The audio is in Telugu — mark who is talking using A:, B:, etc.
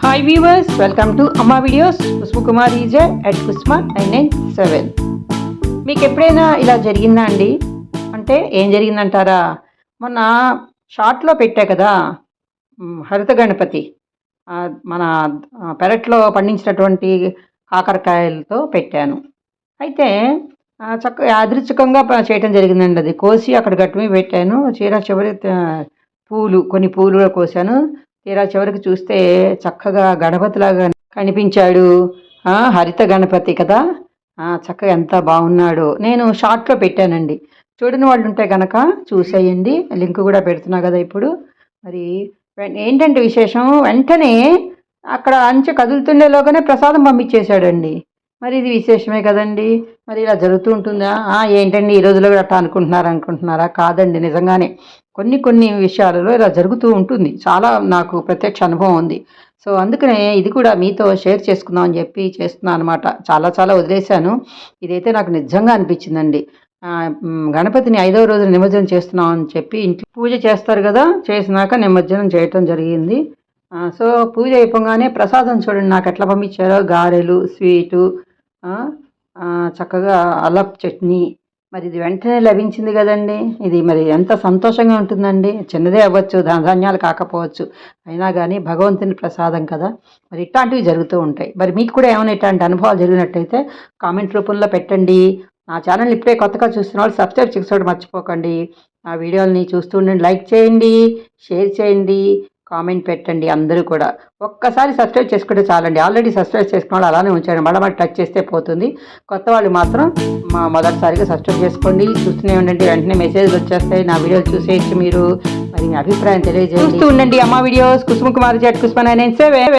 A: Hi viewers welcome to Amma videos Kusma Kumar is at Kusma nine nine seven మీకు ఎప్పుడైనా ఇలా జరిగిందా అండి? అంటే ఏం జరిగిందంటారా? మొన్న షార్ట్లో పెట్టా కదా హరిత గణపతి. మన పెరట్లో పండించినటువంటి కాకరకాయలతో పెట్టాను. అయితే చక్క యాదృచ్ఛికంగా చేయటం జరిగిందండి అది. కోసి అక్కడ గట్టు పెట్టాను. చీర చివరి పూలు కొన్ని పూలు కూడా కోసాను. తీరా చివరికి చూస్తే చక్కగా గణపతిలాగా కనిపించాడు. హరిత గణపతి కదా? చక్కగా ఎంత బాగున్నాడో. నేను షార్ట్లో పెట్టానండి. చూడని వాళ్ళు ఉంటే కనుక చూసేయండి. లింక్ కూడా పెడుతున్నా కదా ఇప్పుడు. మరి ఏంటంటే విశేషం? వెంటనే అక్కడ అంచె కదులుతుండేలోగానే ప్రసాదం పంపించేశాడండి. మరి ఇది విశేషమే కదండి. మరి ఇలా జరుగుతూ ఉంటుందా? ఏంటండి? ఈ రోజులో కూడా అట్లా అనుకుంటున్నారా అనుకుంటున్నారా? కాదండి నిజంగానే. కొన్ని కొన్ని విషయాలలో ఇలా జరుగుతూ ఉంటుంది. చాలా నాకు ప్రత్యక్ష అనుభవం ఉంది. సో అందుకనే ఇది కూడా మీతో షేర్ చేసుకుందాం అని చెప్పి చేస్తున్నాను అనమాట చాలా చాలా వదిలేశాను. ఇదైతే నాకు నిజంగా అనిపించిందండి. గణపతిని ఐదవ రోజు నిమజ్జనం చేస్తున్నాం అని చెప్పి ఇంట్లో పూజ చేస్తారు కదా చేసినాక నిమజ్జనం చేయటం జరిగింది. సో పూజ అయిపోగానే ప్రసాదం చూడండి నాకు ఎట్లా పంపించారో. గారెలు స్వీటు చక్కగా అలప్ చట్నీ. మరి ఇది వెంటనే లభించింది కదండి. ఇది మరి ఎంత సంతోషంగా ఉంటుందండి. చిన్నదే అవ్వచ్చు ధాన్యాలు కాకపోవచ్చు. అయినా కానీ భగవంతుని ప్రసాదం కదా. మరి ఇట్లాంటివి జరుగుతూ ఉంటాయి. మరి మీకు కూడా ఏమైనా ఇట్లాంటి అనుభవాలు జరిగినట్టయితే కామెంట్ రూపంలో పెట్టండి. నా ఛానల్ ఇప్పుడే కొత్తగా చూస్తున్న వాళ్ళు సబ్స్క్రైబ్ చేసుకోవడం మర్చిపోకండి. నా వీడియోలని చూస్తూ ఉండండి. లైక్ చేయండి షేర్ చేయండి. కామెంట్ పెట్టండి అందరూ కూడా. ఒక్కసారి సబ్స్క్రైబ్ చేసుకుంటే చాలండి. ఆల్రెడీ సబ్స్క్రైబ్ చేసుకున్న అలానే ఉంచండి. మళ్ళీ టచ్ చేస్తే పోతుంది. కొత్త వాళ్ళు మాత్రం మా మొదటిసారిగా సబ్స్క్రైబ్ చేసుకోండి. చూస్తూనే ఉండండి. వెంటనే మెసేజ్ వచ్చేస్తాయి. నా వీడియోలు చూసేయచ్చు మీరు. మరి మీ అభిప్రాయం తెలియజేయండి. చూస్తూ ఉండండి అమ్మ వీడియోస్. కుసుమ కుమార్ జట్ కుసుమ నైన్ సెవెన్.